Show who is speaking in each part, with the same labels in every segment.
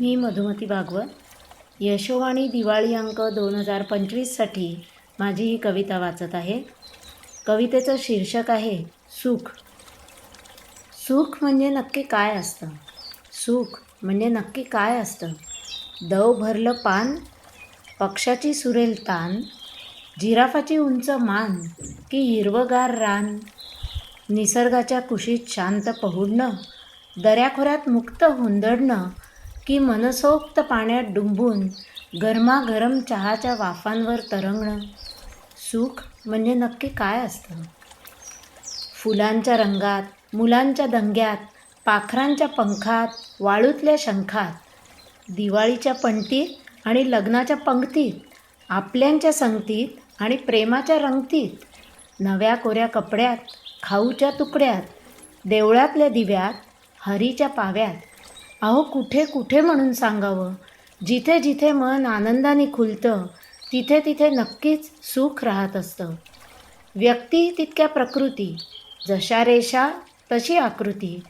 Speaker 1: मी मधुमती भागवत. यशोवाणी दिवाळी अंक दोन हजार पंचवीससाठी माझी ही कविता वाचत आहे. कवितेचं शीर्षक आहे सुख. सुख म्हणजे नक्की काय असतं? सुख म्हणजे नक्की काय असतं? दव भरलं पान पक्षाची सुरेल तान जिराफाची उंच मान की हिरवगार रान. निसर्गाच्या कुशीत शांत पहुडणं दऱ्याखोऱ्यात मुक्त हुंदडणं की मनसोक्त पाण्यात डुंबून गरमागरम चहाच्या वाफांवर तरंगणं. सुख म्हणजे नक्की काय असतं? फुलांच्या रंगात मुलांच्या दंग्यात पाखरांच्या पंखात वाळूतल्या शंखात दिवाळीच्या पंक्तीत आणि लग्नाच्या पंक्तीत आपल्यांच्या संगतीत आणि प्रेमाच्या रंगतीत नव्या कोऱ्या कपड्यात खाऊच्या तुकड्यात देवळातल्या दिव्यात हरीच्या पाव्यात अहो कुठे कुठे म्हणून सांगावं? जिथे जिथे मन आनंदाने खुलतं तिथे तिथे नक्कीच सुख राहत असतं. व्यक्ती तितक्या प्रकृती जशा रेषा तशी आकृती.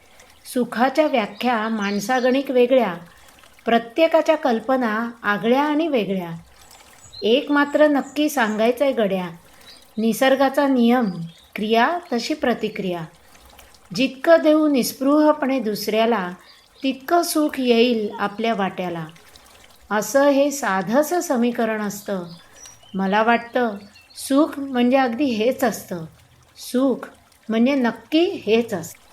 Speaker 1: सुखाच्या व्याख्या माणसागणिक वेगळ्या प्रत्येकाच्या कल्पना आगळ्या आणि वेगळ्या. एक मात्र नक्की सांगायचं आहे गड्या निसर्गाचा नियम क्रिया तशी प्रतिक्रिया. जितकं देऊ निस्पृहपणे दुसऱ्याला तितकं सुख येईल आपल्या वाट्याला. असं हे साधंसं समीकरण असतं. मला वाटतं सुख म्हणजे अगदी हेच असतं. सुख म्हणजे नक्की हेच असतं.